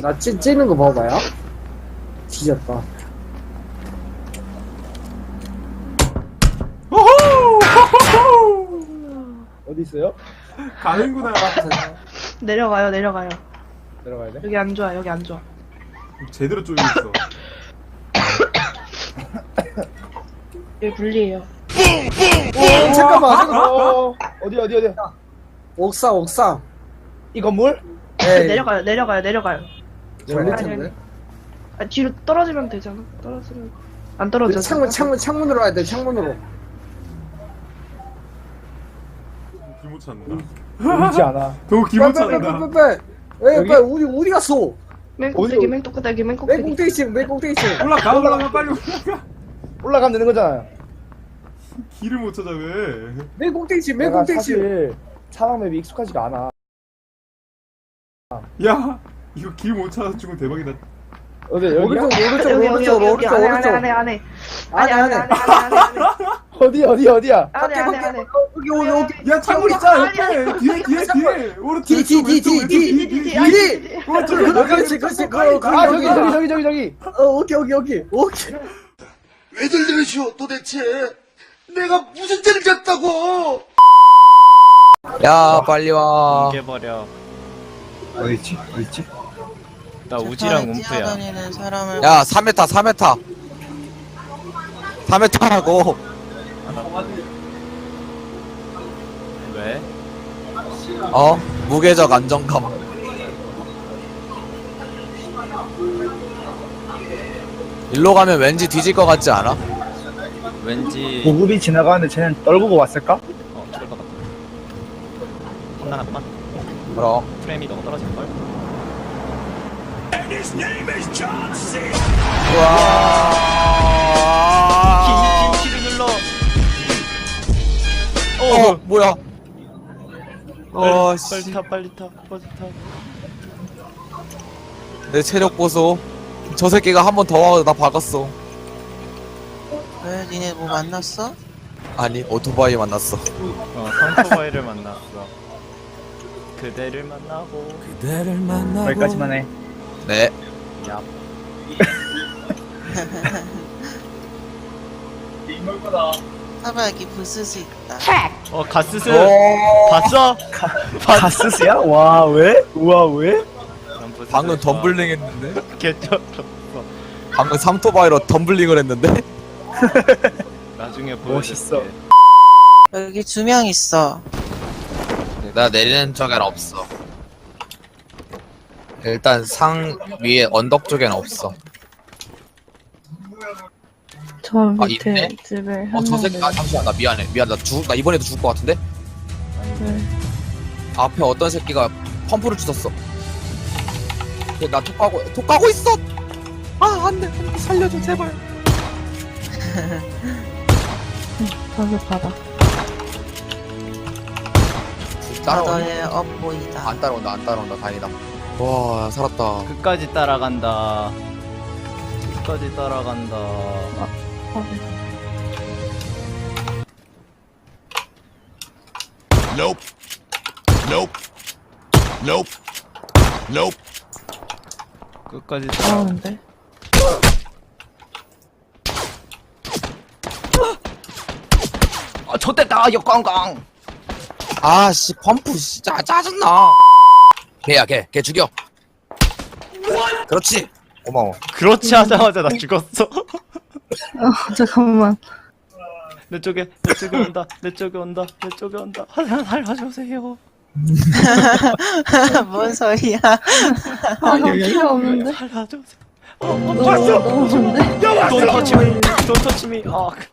나 찌, 찌는 거 봐봐요. 뒤졌다. 어디 있어요? 가는구나. 내려가요, 내려가요. 내려가야 돼? 여기 안 좋아, 여기 안 좋아. 제대로 쪼이고 있어. 여기 불리해요. 오, 잠깐만, 잠깐만. 어, 어디, 어디, 어디? 옥상, 옥상. 이 건물? 에이, 내려가요, 내려가요, 내려가요. 걸릴 아니, 텐데. 아, 뒤로 떨어지면 되잖아. 떨어지면. 안 떨어져. 창문, 창문, 창문으로 와야 돼, 창문으로. 기못 찾는다. 보이지 않아. 너 빨리, 기못 빨리, 빨리, 찾는다. 빨리. 왜, 여기? 왜, 우리, 어디 갔어? 맨 꼭대기, 어디? 맨 꼭대기, 맨 맨 꼭대기. 꼭대기 맨 꼭대기 올라가, 올라가, 빨리 올라가. 올라가면 되는 거잖아요. 길을 못 찾아, 왜? 맨 꼭대기 맨 내가 꼭대기 사실 사막 맵이 익숙하지가 않아. 야, 이거 길 못 찾아 죽으면 대박이다. 어디, 여기야? 오른쪽, 오른쪽, 여기, 여기, 오른쪽, 여기, 여기. 오른쪽, 안에, 안에, 오른쪽. 안에, 안에. 안에, 안에, 안에, 안에. 안에, 안에, 안에. 어디, 어디, 어디야? 안에, 안에, 안에. 여기, 여기, 여기. 야, 창문 있잖아, 옆에. 뒤에, 뒤에, 뒤에. 오른쪽, 뒤, 뒤, 뒤, 뒤, 왼쪽, 뒤, 왼쪽, 뒤, 뒤, 뒤. 뒤! 오른쪽, 그렇지, 그렇지, 그거, 그거, 아, 저기, 여기다. 저기, 저기, 저기, 저기. 어, 오케이, 오케이, 오케이. 오케이. 왜들 이러시오 도대체 내가 무슨 죄를 졌다고 야 빨리 와 깨버려. 어딨지? 어딨지? 나 우지랑 움프야. 뛰어다니는 사람을 야 3m 3m 3m라고 왜? 어? 무계적 안정감 일로 가면 왠지 뒤질 것 같지 않아? 왠지 보급이 지나가는데 쟤는 떨구고 왔을까? 어 그럴 것 같아. 혼나났구만. 그럼 프레임이 너무 떨어질 걸. 우와 키 키를 눌러. 어 어. 뭐야 어 빨리, 씨. 빨리 타 빨리 타 빨리 타. 내 체력 보소 저 새끼가 한 번더 와서 나 박았어 왜 니네 뭐 만났어? 아니 오토바이 만났어 어 상토바이를 만났어. 그대를 만나고. 그대를 만나고 여기까지만 해. 네 야. 사바야기 부스스 있다. 어 가스스 오, 봤어? 가스스야? 와, 왜? 우와, 왜? 난 부스스 방금 좋아. 덤블링 했는데 개쩔어. 방금 삼토바이로 덤블링을 했는데 나중에 멋있어. 보여줄게. 여기 두 명 있어. 나 내리는 쪽엔 없어. 일단 상 위에 언덕 쪽엔 없어. 저 아, 있네? 집에 어, 저 새끼, 아, 잠시만, 나 미안해. 미안, 나 죽, 나 이번에도 죽을 것 같은데? 앞에 어떤 새끼가 펌프를 주웠어. 얘나 톡하고, 톡하고 있어! 아, 안 돼, 안 돼, 살려줘, 제발. 저기. 따라오네. 너의 업보이다. 안 따라온다, 안 따라온다, 다행이다. 와, 살았다. 끝까지 따라간다. 끝까지 따라간다. Nope Nope Nope Nope 끝까지 따라. 나오는데? 아, 좆됐다, 역광광. 아, 씨, 펌프, 진짜 짜증나. 걔야, 걔, 걔 죽여. 그렇지. 고마워. 그렇지 하자마자 나 죽었어. 어, 잠깐만. 내 쪽에, 내 쪽에 온다, 내 쪽에 온다, 내 쪽에 온다. 살- 살려주세요. 뭔 소리야? 아, 필요 없는데? 살려주세요. 어, 어, 너무, 너무 좋은데? Me, don't touch me. 아, 그-